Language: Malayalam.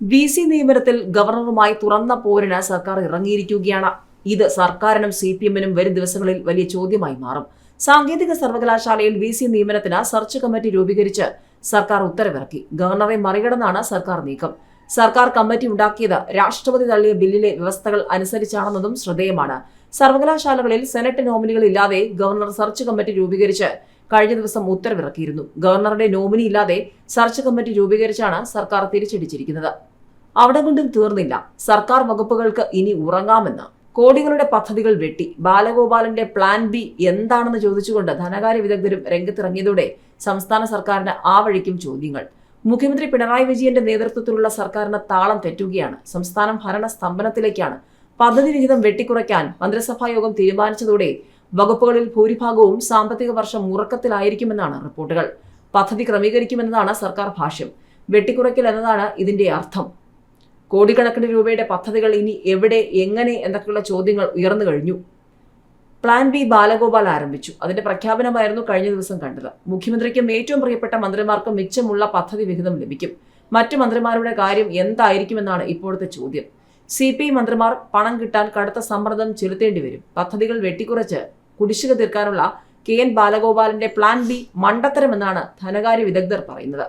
വി സി നിയമനത്തിൽ ഗവർണറുമായി തുറന്ന പോരിന് സർക്കാർ ഇറങ്ങിയിരിക്കുകയാണ്. ഇത് സർക്കാരിനും സി പി എമ്മിനും വരും ദിവസങ്ങളിൽ വലിയ ചോദ്യമായി മാറും. സാങ്കേതിക സർവകലാശാലയിൽ വി സി നിയമനത്തിന് സെർച്ച് കമ്മിറ്റി രൂപീകരിച്ച് സർക്കാർ ഉത്തരവിറക്കി. ഗവർണറെ മറികടന്നാണ് സർക്കാർ നീക്കം. സർക്കാർ കമ്മിറ്റി ഉണ്ടാക്കിയത് രാഷ്ട്രപതി തള്ളിയ ബില്ലിലെ വ്യവസ്ഥകൾ അനുസരിച്ചാണെന്നതും ശ്രദ്ധേയമാണ്. സർവകലാശാലകളിൽ സെനറ്റ് നോമിനികൾ ഇല്ലാതെ ഗവർണർ സെർച്ച് കമ്മിറ്റി രൂപീകരിച്ച് കഴിഞ്ഞ ദിവസം ഉത്തരവിറക്കിയിരുന്നു. ഗവർണറുടെ നോമിനി ഇല്ലാതെ സെർച്ച് കമ്മിറ്റി രൂപീകരിച്ചാണ് സർക്കാർ തിരിച്ചടിച്ചിരിക്കുന്നത്. അവിടെ കൊണ്ടും തീർന്നില്ല. സർക്കാർ വകുപ്പുകൾക്ക് ഇനി ഉറങ്ങാമെന്ന്. കോടികളുടെ പദ്ധതികൾ വെട്ടി. ബാലഗോപാലന്റെ പ്ലാൻ ബി എന്താണെന്ന് ചോദിച്ചുകൊണ്ട് ധനകാര്യ വിദഗ്ധരും രംഗത്തിറങ്ങിയതോടെ സംസ്ഥാന സർക്കാരിന് ആ വഴിക്കും ചോദ്യങ്ങൾ. മുഖ്യമന്ത്രി പിണറായി വിജയന്റെ നേതൃത്വത്തിലുള്ള സർക്കാരിന് താളം തെറ്റുകയാണ്. സംസ്ഥാനം ഭരണ സ്തംഭനത്തിലേക്കാണ് പദ്ധതി വിഹിതം വെട്ടിക്കുറയ്ക്കാൻ മന്ത്രിസഭാ യോഗം തീരുമാനിച്ചതോടെ വകുപ്പുകളിൽ ഭൂരിഭാഗവും സാമ്പത്തിക വർഷം ഉറക്കത്തിലായിരിക്കുമെന്നാണ് റിപ്പോർട്ടുകൾ. പദ്ധതി ക്രമീകരിക്കുമെന്നതാണ് സർക്കാർ ഭാഷ്യം. വെട്ടിക്കുറയ്ക്കൽ എന്നതാണ് ഇതിന്റെ അർത്ഥം. കോടിക്കണക്കിന് രൂപയുടെ പദ്ധതികൾ ഇനി എവിടെ എങ്ങനെ എന്നൊക്കെയുള്ള ചോദ്യങ്ങൾ ഉയർന്നു കഴിഞ്ഞു. പ്ലാൻ ബി ബാലഗോപാൽ ആരംഭിച്ചു. അതിന്റെ പ്രഖ്യാപനമായിരുന്നു കഴിഞ്ഞ ദിവസം കണ്ടത്. മുഖ്യമന്ത്രിക്കും ഏറ്റവും പ്രിയപ്പെട്ട മന്ത്രിമാർക്കും മിച്ചമുള്ള പദ്ധതി വിഹിതം ലഭിക്കും. മറ്റു മന്ത്രിമാരുടെ കാര്യം എന്തായിരിക്കുമെന്നാണ് ഇപ്പോഴത്തെ ചോദ്യം. സി പി ഐ മന്ത്രിമാർ പണം കിട്ടാൻ കടുത്ത സമ്മർദ്ദം ചെലുത്തേണ്ടി വരും. പദ്ധതികൾ വെട്ടിക്കുറച്ച് കുടിശ്ശിക തീർക്കാനുള്ള കെ എൻ ബാലഗോപാലിന്റെ പ്ലാൻ ബി മണ്ടത്തരമെന്നാണ് ധനകാര്യ വിദഗ്ധർ പറയുന്നത്.